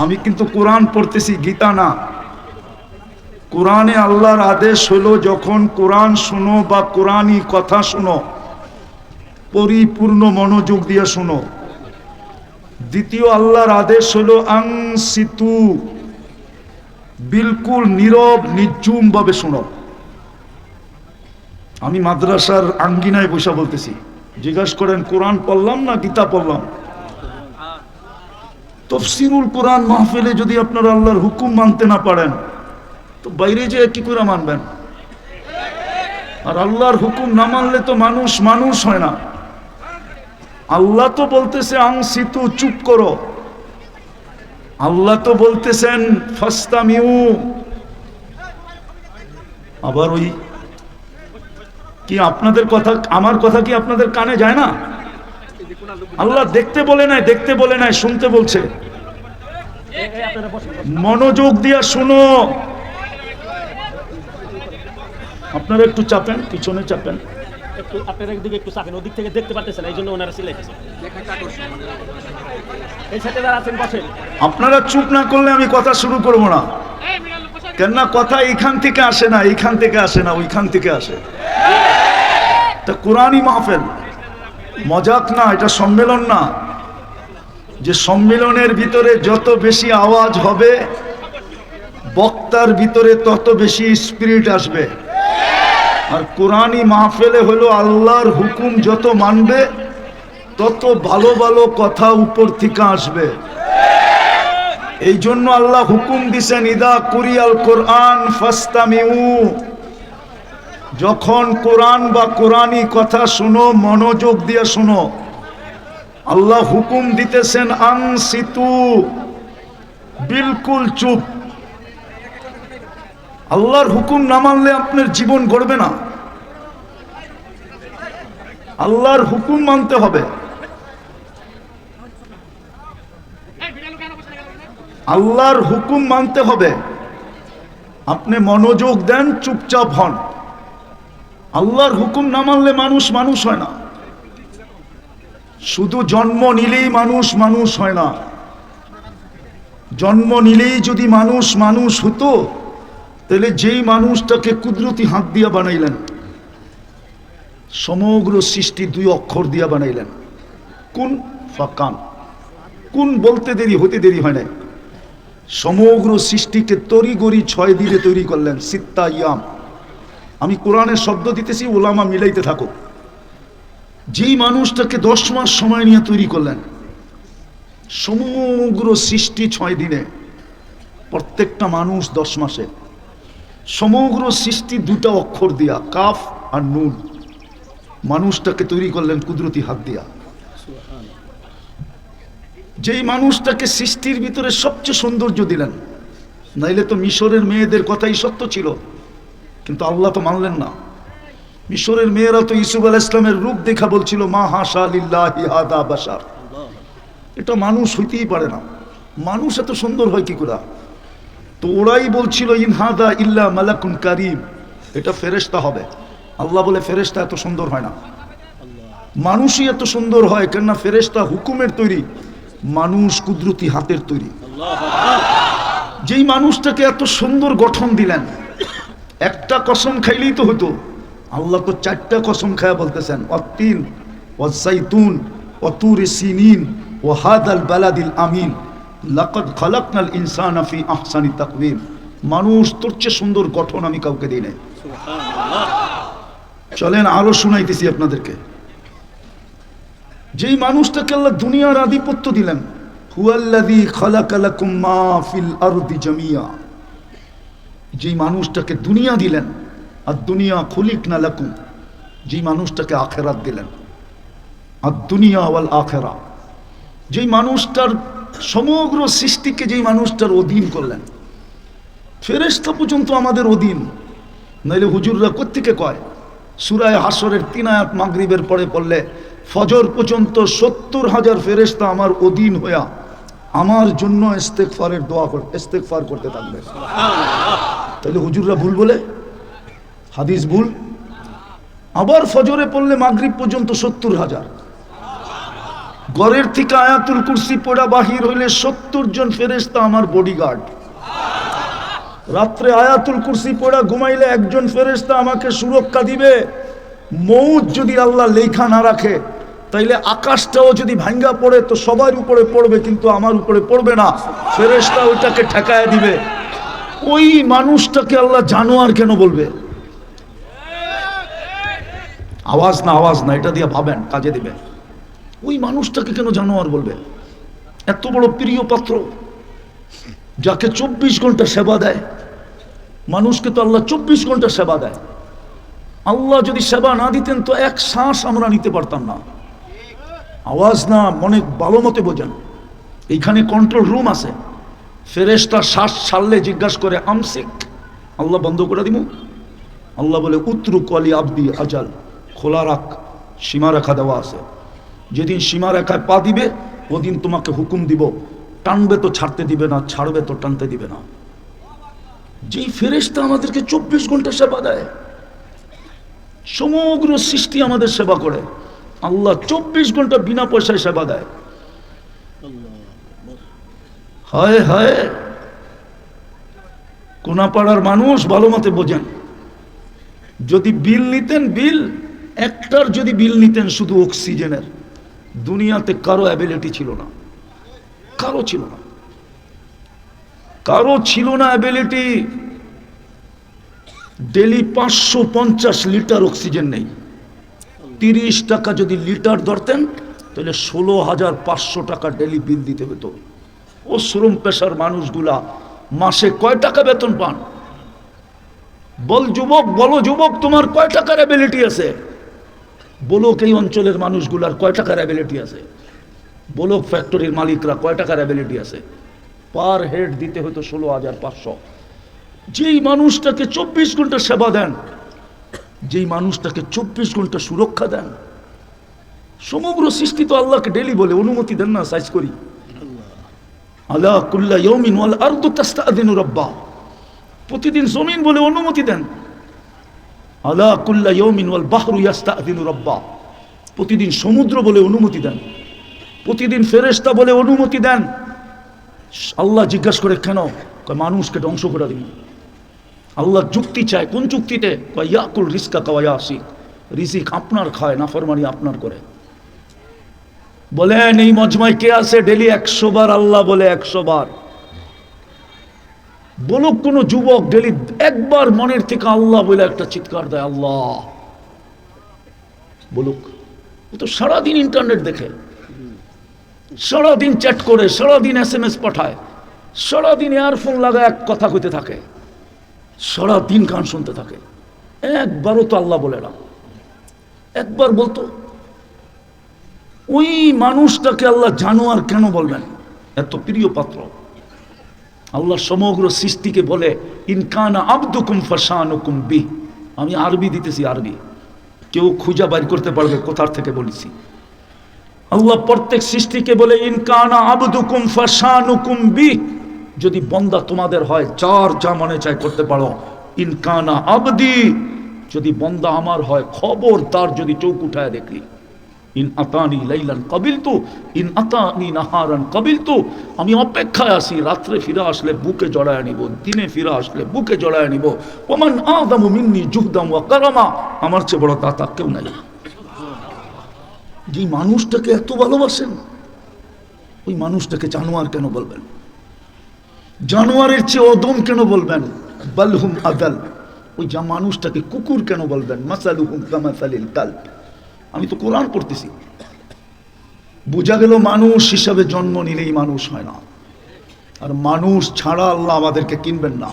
আমি কিন্তু কোরআন পড়তেছি, গীতা না। কোরআনে আল্লাহর আদেশ হলো যখন কোরআন শোনো বা কোরআনই কথা শোনো, পরিপূর্ণ মনোযোগ দিয়ে শোনো। দ্বিতীয় আল্লাহর আদেশ হলো আং সিতু বিলকুল নীরব নির্জুম ভাবে শোনো। আমি মাদ্রাসার আঙ্গিনায় বসে বলতেছি, জিজ্ঞাসা করেন, কোরআন পড়লাম না গীতা পড়লাম? তফসিরুল কোরআন মাহফিলে যদি আপনারা আল্লাহর হুকুম মানতে না পারেন, তো বাইরে যে কি করে মানবেন? আর আল্লাহর হুকুম না মানলে তো মানুষ মানুষ হয় না। আল্লাহ তো বলতেছে আং সিতু চুপ করো। আল্লাহ তো বলতেছেন, ফাস্তামিউ। আবার ওই কি আপনাদের কথা, আমার কথা কি আপনাদের কানে যায় না? আল্লাহ দেখতে বলে নাই দেখতে বলে নাই শুনতে বলছে। মনোযোগ দিয়া শুনো। আপনারা একটু চাপেন পিছনে চাপেন। একটু আপনার একটু চাপেন ওদিক থেকে দেখতে পারতেছেন এই জন্য ওনারা সিলাইতেছে এই সাথে যারা আছেন বসেন। আপনারা চুপ না করলে আমি কথা শুরু করব না। কেননা কথা এইখান থেকে আসে না এইখান থেকে আসে না ওইখান থেকে আসে। তা কোরআনই মাহফেল। মজাক না, এটা সম্মেলন না। যে সম্মেলনের ভিতরে যত বেশি আওয়াজ হবে, বক্তার ভিতরে তত বেশি স্পিরিট আসবে। আর কোরআনই মাহফেলে হলো আল্লাহর হুকুম যত মানবে, তত ভালো ভালো কথা উপর থেকে আসবে। এই জন্য আল্লাহ হুকুম দিছেন, ইদা কুরিয়াল কোরআন ফাস্তামিউ। যখন কোরআন বা কোরআনই কথা শোনো, মনোযোগ দিয়ে শোনো, আল্লাহ হুকুম দিতেছেন আং সিতু বিলকুল চুপ। আল্লাহর হুকুম না মানলে আপনার জীবন গড়বে না। আল্লাহর হুকুম মানতে হবে। আল্লাহর হুকুম মানতে হবে। আপনি মনোযোগ দেন, চুপচাপ হন। আল্লাহর হুকুম না মানলে মানুষ মানুষ হয় না। শুধু জন্ম নিলেই মানুষ মানুষ হয় না। জন্ম নিলেই যদি মানুষ মানুষ হতো, তাহলে যেই মানুষটাকে কুদরতি হাত দিয়া বানাইলেন, সমগ্র সৃষ্টি দুই অক্ষর দিয়া বানাইলেন। কোন ফাকান, কোন বলতে দেরি হতে দেরি হয় না সমগ্র সৃষ্টিকে তরিগরি ছয় দিনে তৈরি করলেন সিত্তা ইয়াম আমি কোরআনের শব্দ দিতেছি ওলামা মিলাইতে থাকো। যেই মানুষটাকে দশ মাস সময় নিয়ে তৈরি করলেন, সমগ্র সৃষ্টি ছয় দিনে, প্রত্যেকটা মানুষ দশ মাসে। সমগ্র সৃষ্টি দুটা অক্ষর দিয়া, কাফ আর নুন। মানুষটাকে তৈরি করলেন কুদরতি হাত দিয়া। যেই মানুষটাকে সৃষ্টির ভিতরে সবচেয়ে সৌন্দর্য দিলেন, নাইলে তো মিশরের মেয়েদের কথাই সত্য ছিল। কিন্তু আল্লাহ তো মানলেন না। মিশরের মেয়েরা তো ইসুফ আল ইসলামের রূপ দেখা বলছিল, মা হাসা এটা মানুষ হইতেই পারে না। মানুষ এত সুন্দর হয় কি করে? তো ওরাই বলছিল ইনহাদা ইল্লা মালাকুন কারিম। এটা ফেরেশতা হবে। আল্লাহ বলে, ফেরেশতা এত সুন্দর হয় না। মানুষই এত সুন্দর হয়, কেননা ফেরেশতা হুকুমের তৈরি, মানুষ কুদরতি হাতের তৈরি। যেই মানুষটাকে এত সুন্দর গঠন দিলেন একটা কসম খাইলেই তো হতো আল্লাহ তো চারটা কসম খায়া বলতেছেন অতিন ও সাইতুন ও তুর সিনিন ও হাদ আল বালাদিল আমিন। লাকদ খালাকনাল ইনসান ফি আহসানি তাকওয়িম মানুষ তোর চেয়ে সুন্দর গঠন আমি কাউকে দিই নাই। চলেন আরও শুনাইতেছি আপনাদেরকে। যেই মানুষটাকে আল্লাহ দুনিয়ার আধিপত্য দিলেন হুয়াল্লাদি খালাকা লাকুম মা ফিল আরদি জামিয়া। যেই মানুষটাকে দুনিয়া দিলেন, আর দুনিয়া খুলিক না লাকুম, যেই মানুষটাকে আখেরাত দিলেন। আর দুনিয়া ওয়াল আখেরা। যেই মানুষটার সমগ্র সৃষ্টিকে যেই মানুষটার অধীন করলেন ফেরেস্তা পর্যন্ত আমাদের অধীন। নইলে হুজুররা কোত্থেকে কয়, সুরায় হাসরের তিন আয়াত মাগরিবের পরে পড়লে, ফজর পর্যন্ত সত্তর হাজার ফেরেস্তা আমার অধীন হইয়া আমার জন্য ইস্তেকফারের দোয়া ইস্তেকফার করতে থাকবে। তাহলে হুজুররা ভুল বলে? হাদিস ভুল? আবার ফজরে পড়লে মাগরিব পর্যন্ত সত্তর হাজার। ঘরের থেকে আয়াতুল কুরসি পড়া বাহির হইলে সত্তর জন ফেরেস্তা আমার বডিগার্ড রাত্রে আয়াতুল কুরসি পড়া ঘুমাইলে একজন ফেরেস্তা আমাকে সুরক্ষা দিবে। মৌত যদি আল্লাহ লেখা না রাখে, তাইলে আকাশটাও যদি ভাঙ্গা পড়ে, তো সবার উপরে পড়বে, কিন্তু আমার উপরে পড়বে না। ফেরেস্তা ওইটাকে ঠেকায় দিবে। ওই মানুষটাকে আল্লাহ জানোয়ার কেন বলবে? আওয়াজ না আওয়াজ না, এটা দিয়ে ভাবেন, কাজে দিবে ওই মানুষটাকে কেন জানোয়ার বলবে? এত বড় প্রিয় পাত্র, যাকে চব্বিশ ঘণ্টা সেবা দেয়, মানুষকে তো আল্লাহ চব্বিশ ঘণ্টা সেবা দেয়। আল্লাহ যদি সেবা না দিতেন তো এক শ্বাস আমরা নিতে পারতাম না। আওয়াজ না অনেক ভালো মতে বোঝেন। এইখানে কন্ট্রোল রুম আছে। ফেরেস্তা শ্বাস ছাড়লে জিজ্ঞাসা করে আমসিক আল্লাহ বন্ধ করে দিব আল্লাহ বলে উত্রু কলি আবদি আজাল, খোলা রাখ, সীমা রেখা দেওয়া আছে। যেদিন সীমা রেখায় পা দিবে, ওদিন তোমাকে হুকুম দিব। টানবে তো ছাড়তে দিবে না, ছাড়বে তো টানতে দিবে না। যেই ফেরেস্তা আমাদেরকে চব্বিশ ঘণ্টা সেবা দেয়, সমগ্র সৃষ্টি আমাদের সেবা করে। আল্লাহ চব্বিশ ঘণ্টা বিনা পয়সায় সেবা দেয়। হায় হায়। কোনাপাড়ার মানুষ ভালো মতে বোঝেন। যদি বিল নিতেন বিল, একটার যদি বিল নিতেন শুধু অক্সিজেনের, দুনিয়াতে কারও অ্যাবিলিটি ছিল না। কারও ছিল না। কারও ছিল না অ্যাবিলিটি ডেলি পাঁচশো পঞ্চাশ লিটার অক্সিজেন নেই। তিরিশ টাকা যদি লিটার ধরতেন, তাহলে ষোলো হাজার পাঁচশো টাকা ডেলি বিল দিতে হতো। ও শ্রম পেশার মানুষগুলা মাসে কয় টাকা বেতন পান? বল যুবক, বলো যুবক, তোমার কয় টাকার অ্যাবিলিটি আছে? বলুক এই অঞ্চলের মানুষগুলার কয় টাকার অ্যাবিলিটি আছে? বলুক ফ্যাক্টরির মালিকরা কয় টাকার অ্যাবিলিটি আছে? পার হেড দিতে হতো ষোলো হাজার পাঁচশো। যেই মানুষটাকে চব্বিশ ঘণ্টা সেবা দেন, যেই মানুষটাকে চব্বিশ ঘণ্টা সুরক্ষা দেন, সমগ্র সৃষ্টি তো আল্লাহকে ডেলি বলে, অনুমতি দেন না সাইজ করি। আল্লাহ কুল্লা রব্বা। প্রতিদিন জমিন বলে অনুমতি দেন। আলা কুল্লা ইয়মিন ওয়াল বাহরু ইয়াস্তাদিনু রব্বা। প্রতিদিন সমুদ্র বলে অনুমতি দেন। প্রতিদিন ফেরেশতা বলে অনুমতি দেন। আল্লাহ জিজ্ঞাসা করে, কেন? কয়, মানুষকে ধ্বংস করে দিন। আল্লাহ যুক্তি চায়, কোন যুক্তিতে? কয়, ইয়াকুল রিস্কা কাওয়া আসি রিজিক আপনার খায় না ফরমানি আপনার করে। বলেন, এই মজমায় কে আছে? ডেলি একশো বার আল্লাহ বলে একশো বার। বলুক কোন যুবক ডেলি একবার মনের থেকে আল্লাহ বলে একটা চিৎকার দেয়, আল্লাহ। বলুক, ও তো সারাদিন ইন্টারনেট দেখে। সারাদিন চ্যাট করে, সারাদিন এস এম এস পাঠায়, সারাদিন ইয়ারফোন লাগায় এক কথা কইতে থাকে, সারাদিন গান শুনতে থাকে। একবারও তো আল্লাহ বলে না। একবার বলতো ওই মানুষটাকে আল্লাহ জানোয়ার কেন বলবেন? এত প্রিয় পাত্র। আল্লাহ সমগ্র সৃষ্টিকে বলে ইনকানা আব্দুকুম ফাসানুকুম বি আমি আরবি দিতেছি, আরবি। কেউ খুঁজা বাইর করতে পারবে, কোথার থেকে বলেছি? আল্লাহ প্রত্যেক সৃষ্টিকে বলে ইনকানা আবদুকুম ফাসানুকুম বি যদি বন্দা তোমাদের হয় চার যা মনে চায় করতে পারো ইনকানা আবদি। যদি বন্দা আমার হয় খবর তার যদি চৌক উঠায় দেখলি ইন আতানি লাইলান কবিল তো ইন আতানি নাহারান কবিল তো আমি অপেক্ষায় আছি, রাত্রে ফিরে আসলে বুকে জড়ায় নিব, দিনে ফিরে আসলে বুকে জড়ায় নিব। ওমান আদামু মিন্নি জুহদাম ওয়া কারামা। আমার চেয়ে বড় দাতা কেউ নাই। যে মানুষটাকে এত ভালোবাসেন, ওই মানুষটাকে জানোয়ার কেন বলবেন? জানোয়ারের চেয়ে অদম কেন বলবেন? বালহুম আদাল ওই যা মানুষটাকে কুকুর কেন বলবেন? মাসালুহুম কামাসালিল কাল্ব। আমি তো কোরআন পড়তেছি। বোঝা গেল মানুষ হিসাবে জন্ম নিলেই মানুষ হয় না। আর মানুষ ছাড়া আল্লাহ আমাদেরকে কিনবেন না।